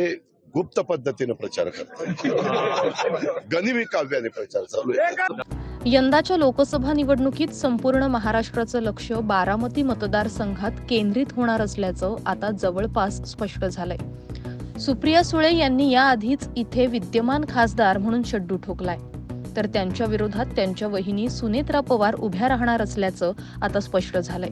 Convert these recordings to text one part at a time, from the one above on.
गुप्त पद्धतीने प्रचार करतात. गनिमी काव्याने प्रचार चालू आहे. यंदाच्या लोकसभा निवडणुकीत संपूर्ण महाराष्ट्राचं लक्ष बारामती मतदारसंघात केंद्रित होणार असल्याचं आता जवळपास स्पष्ट झालंय. सुप्रिया सुळे यांनी याआधीच इथे विद्यमान खासदार म्हणून शड्डू ठोकलाय. तर त्यांच्या विरोधात त्यांच्या वहिनी सुनेत्रा पवार उभ्या राहणार असल्याचं आता स्पष्ट झालंय.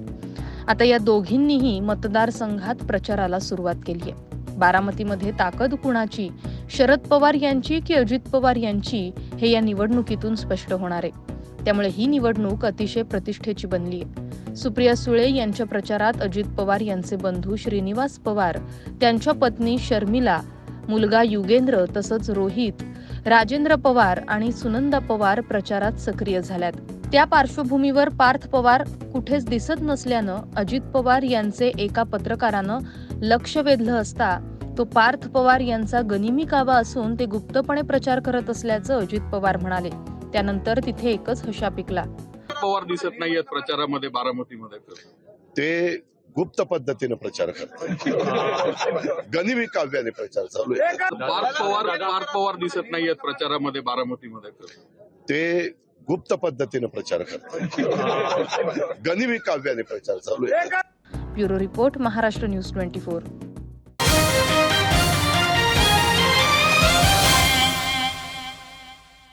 आता या दोघींनीही मतदारसंघात प्रचाराला सुरुवात केली आहे बारामतीमध्ये ताकद कुणाची? शरद पवार यांची की अजित पवार यांची? हे या निवडणुकीतून स्पष्ट होणार आहे. त्यामुळे ही निवडणूक अतिशय प्रतिष्ठेची बनली आहे. सुप्रिया सुळे यांच्या प्रचारात अजित पवार यांचे बंधू श्रीनिवास पवार त्यांच्या पत्नी शर्मिला मुलगा युगेंद्र तसंच रोहित राजेंद्र पवार आणि सुनंदा पवार प्रचारात सक्रिय झाल्यात. त्या पार्श्वभूमीवर पार्थ पवार कुठेच दिसत नसल्यानं अजित पवार यांचे एका पत्रकारानं लक्ष वेधलं असता तो पार्थ पवार यांचा गनिमी काबा असून ते गुप्तपणे प्रचार करत असल्याचं अजित पवार म्हणाले. त्यानंतर तिथे एकच हशा पिकला. पवार दिसत नाहीयेत प्रचारामध्ये बारामतीमध्ये ते गुप्त पद्धतीनं प्रचार करतात गनिमी काव्याने प्रचार चालू आहे. पार्थ पवार पार्थ पवार दिसत नाहीयेत प्रचारामध्ये बारामतीमध्ये ते गुप्त पद्धतीने प्रचार करतात. गनिमी काव्याने प्रचार चालू आहे. Bureau report Maharashtra news twenty four.